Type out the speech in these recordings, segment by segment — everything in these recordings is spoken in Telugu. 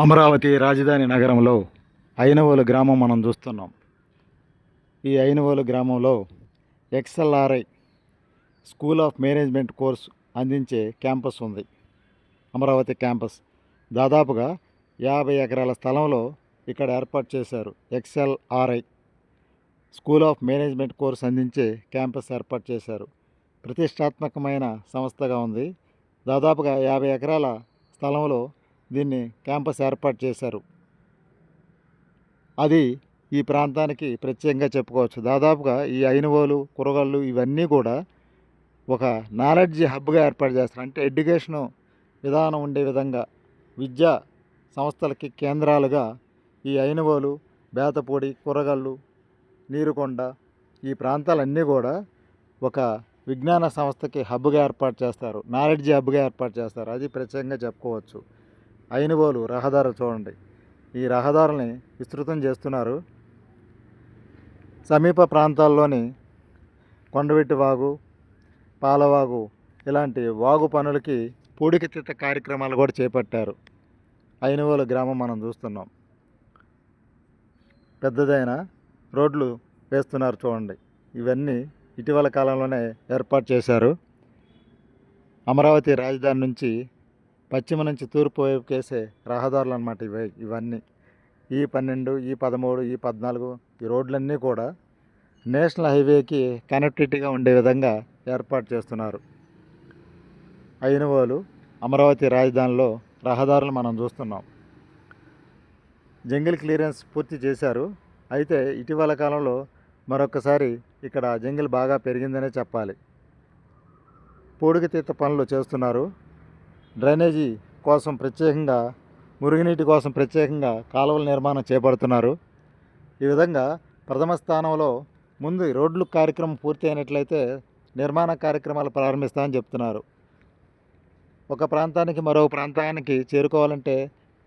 అమరావతి రాజధాని నగరంలో అయినవోలు గ్రామం మనం చూస్తున్నాం. ఈ అయినవోలు గ్రామంలో XLRI school of management course అందించే క్యాంపస్ ఉంది. అమరావతి క్యాంపస్ దాదాపుగా యాభై ఎకరాల స్థలంలో ఇక్కడ ఏర్పాటు చేశారు XLRI school of management course అందించే క్యాంపస్ ఏర్పాటు చేశారు. ప్రతిష్టాత్మకమైన సంస్థగా ఉంది. దాదాపుగా యాభై ఎకరాల స్థలంలో దీన్ని క్యాంపస్ ఏర్పాటు చేశారు. అది ఈ ప్రాంతానికి ప్రత్యేకంగా చెప్పుకోవచ్చు. దాదాపుగా ఈ ఐనువోలు కురగళ్ళు ఇవన్నీ కూడా ఒక నాలెడ్జ్ హబ్గా ఏర్పాటు చేస్తారు. అంటే ఎడ్యుకేషను విధానం ఉండే విధంగా విద్యా సంస్థలకి కేంద్రాలుగా ఈ ఐనువోలు బేతపూడి కూరగళ్ళు నీరుకొండ ఈ ప్రాంతాలన్నీ కూడా ఒక విజ్ఞాన సంస్థకి హబ్గా ఏర్పాటు చేస్తారు. నాలెడ్జ్ హబ్గా ఏర్పాటు చేస్తారు. అది ప్రత్యేకంగా చెప్పుకోవచ్చు. అయినవోలు రహదారులు చూడండి. ఈ రహదారుల్ని విస్తృతం చేస్తున్నారు. సమీప ప్రాంతాల్లోని కొండవెట్టి వాగు పాలవాగు ఇలాంటి వాగు పనులకి పూడికతీత కార్యక్రమాలు కూడా చేపట్టారు. అయినవోలు గ్రామం మనం చూస్తున్నాం. పెద్దదైన రోడ్లు వేస్తున్నారు చూడండి. ఇవన్నీ ఇటీవల కాలంలోనే ఏర్పాటు చేశారు. అమరావతి రాజధాని నుంచి పశ్చిమ నుంచి తూర్పు వైపు కేసే రహదారులు అనమాట ఇవి ఇవన్నీ. ఈ పన్నెండు ఈ పదమూడు ఈ పద్నాలుగు ఈ రోడ్లన్నీ కూడా నేషనల్ హైవేకి కనెక్టివిటీగా ఉండే విధంగా ఏర్పాటు చేస్తున్నారు. ఐనువోలు అమరావతి రాజధానిలో రహదారులు మనం చూస్తున్నాం. జంగిల్ క్లియరెన్స్ పూర్తి చేశారు. అయితే ఇటీవల కాలంలో మరొకసారి ఇక్కడ జంగిల్ బాగా పెరిగిందనే చెప్పాలి. పూడికతీత పనులు చేస్తున్నారు. డ్రైనేజీ కోసం ప్రత్యేకంగా మురుగునీటి కోసం ప్రత్యేకంగా కాలువల నిర్మాణం చేపడుతున్నారు. ఈ విధంగా ప్రథమ స్థానంలో ముందు రోడ్లు కార్యక్రమం పూర్తి అయినట్లయితే నిర్మాణ కార్యక్రమాలు ప్రారంభిస్తామని చెప్తున్నారు. ఒక ప్రాంతానికి మరో ప్రాంతానికి చేరుకోవాలంటే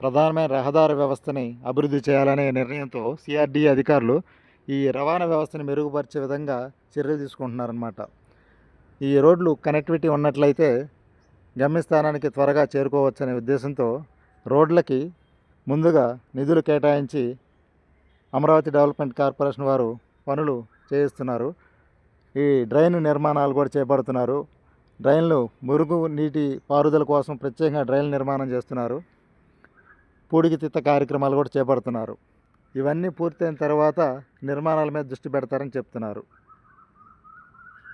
ప్రధానమైన రహదారి వ్యవస్థని అభివృద్ధి చేయాలనే నిర్ణయంతో సిఆర్డీ అధికారులు ఈ రవాణా వ్యవస్థను మెరుగుపరిచే విధంగా చర్యలు తీసుకుంటున్నారన్నమాట. ఈ రోడ్లు కనెక్టివిటీ ఉన్నట్లయితే గమ్యస్థానానికి త్వరగా చేరుకోవచ్చనే ఉద్దేశంతో రోడ్లకి ముందుగా నిధులు కేటాయించి అమరావతి డెవలప్మెంట్ కార్పొరేషన్ వారు పనులు చేయిస్తున్నారు. ఈ డ్రైన్ నిర్మాణాలు కూడా చేపడుతున్నారు. డ్రైన్లు మురుగు నీటి పారుదల కోసం ప్రత్యేకంగా డ్రైన్ నిర్మాణం చేస్తున్నారు. పూడికితిత్త కార్యక్రమాలు కూడా చేపడుతున్నారు. ఇవన్నీ పూర్తయిన తర్వాత నిర్మాణాల మీద దృష్టి పెడతారని చెప్తున్నారు.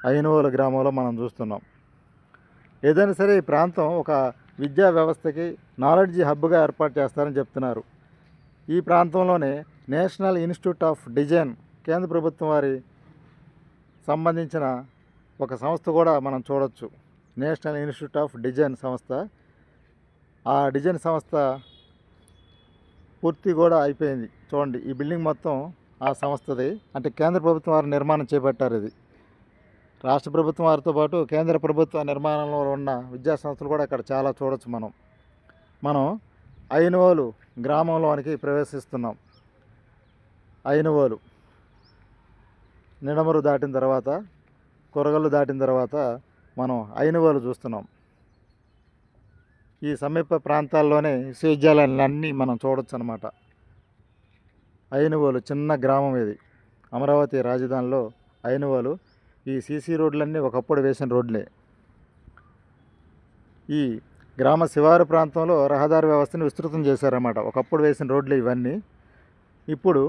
ఐనవోలు గ్రామంలో మనం చూస్తున్నాం. ఏదైనా సరే ఈ ప్రాంతం ఒక విద్యా వ్యవస్థకి నాలెడ్జ్ హబ్గా ఏర్పాటు చేస్తారని చెప్తున్నారు. ఈ ప్రాంతంలోనే నేషనల్ ఇన్స్టిట్యూట్ ఆఫ్ డిజైన్ కేంద్ర ప్రభుత్వం వారి సంబంధించిన ఒక సంస్థ కూడా మనం చూడొచ్చు. నేషనల్ ఇన్స్టిట్యూట్ ఆఫ్ డిజైన్ సంస్థ. ఆ డిజైన్ సంస్థ పూర్తి కూడా అయిపోయింది. చూడండి ఈ బిల్డింగ్ మొత్తం ఆ సంస్థది. అంటే కేంద్ర ప్రభుత్వం వారు నిర్మాణం చేపట్టారు ఇది. రాష్ట్ర ప్రభుత్వం వారితో పాటు కేంద్ర ప్రభుత్వ నిర్మాణంలో ఉన్న విద్యా సంస్థలు కూడా ఇక్కడ చాలా చూడొచ్చు మనం. మనం ఐనువోలు గ్రామంలోనికి ప్రవేశిస్తున్నాం. ఐనువోలు. నిడమరు దాటిన తర్వాత కూరగల్లు దాటిన తర్వాత మనం ఐనువోలు చూస్తున్నాం. ఈ సమీప ప్రాంతాల్లోనే విశ్వవిద్యాలయాలన్నీ మనం చూడొచ్చు అనమాట ఐనువోలు చిన్న గ్రామం ఇది. అమరావతి రాజధానిలో ఐనువోలు ఈ సీసీ రోడ్లన్నీ ఒకప్పుడు వేసిన రోడ్లే. ఈ గ్రామ శివారు ప్రాంతంలో రహదారి వ్యవస్థను విస్తృతం చేశారన్నమాట. ఒకప్పుడు వేసిన రోడ్లు ఇవన్నీ. ఇప్పుడు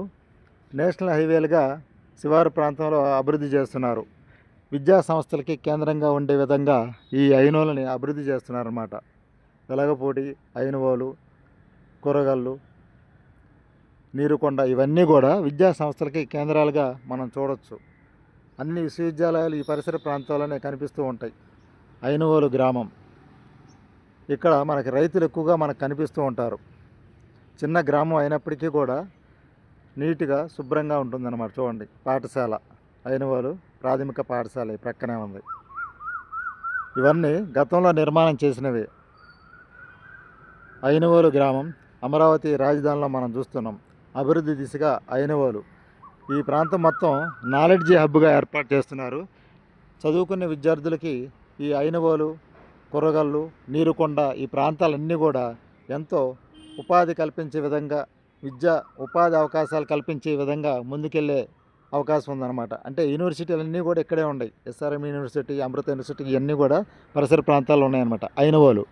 నేషనల్ హైవేలుగా శివారు ప్రాంతంలో అభివృద్ధి చేస్తున్నారు. విద్యా సంస్థలకి కేంద్రంగా ఉండే విధంగా ఈ ఐనోలని అభివృద్ధి చేస్తున్నారన్నమాట. వెలగపూటి ఐనువోలు కూరగాళ్ళు నీరుకొండ ఇవన్నీ కూడా విద్యా సంస్థలకి కేంద్రాలుగా మనం చూడొచ్చు. అన్ని విశ్వవిద్యాలయాలు ఈ పరిసర ప్రాంతాల్లోనే కనిపిస్తూ ఉంటాయి. అయినవోలు గ్రామం. ఇక్కడ మనకి రైతులు ఎక్కువగా మనకు కనిపిస్తూ ఉంటారు. చిన్న గ్రామం అయినప్పటికీ కూడా నీట్గా శుభ్రంగా ఉంటుందన్నమాట చూడండి. పాఠశాల అయినవాళ్ళు ప్రాథమిక పాఠశాల ప్రక్కనే ఉంది. ఇవన్నీ గతంలో నిర్మాణం చేసినవి. అయినవోలు గ్రామం అమరావతి రాజధానిలో మనం చూస్తున్నాం. అభివృద్ధి దిశగా ఐనువోలు ఈ ప్రాంతం మొత్తం నాలెడ్జ్ హబ్గా ఏర్పాటు చేస్తున్నారు. చదువుకునే విద్యార్థులకి ఈ ఐనువోలు కుర్రగళ్ళు నీరుకొండ ఈ ప్రాంతాలన్నీ కూడా ఎంతో ఉపాధి కల్పించే విధంగా విద్య ఉపాధి అవకాశాలు కల్పించే విధంగా ముందుకెళ్ళే అవకాశం ఉందన్నమాట. అంటే యూనివర్సిటీలన్నీ కూడా ఇక్కడే ఉన్నాయి ఎస్ఆర్ఎం యూనివర్సిటీ అమృత యూనివర్సిటీ ఇవన్నీ కూడా పరిసర ప్రాంతాల్లో ఉన్నాయన్నమాట. అయినవోలు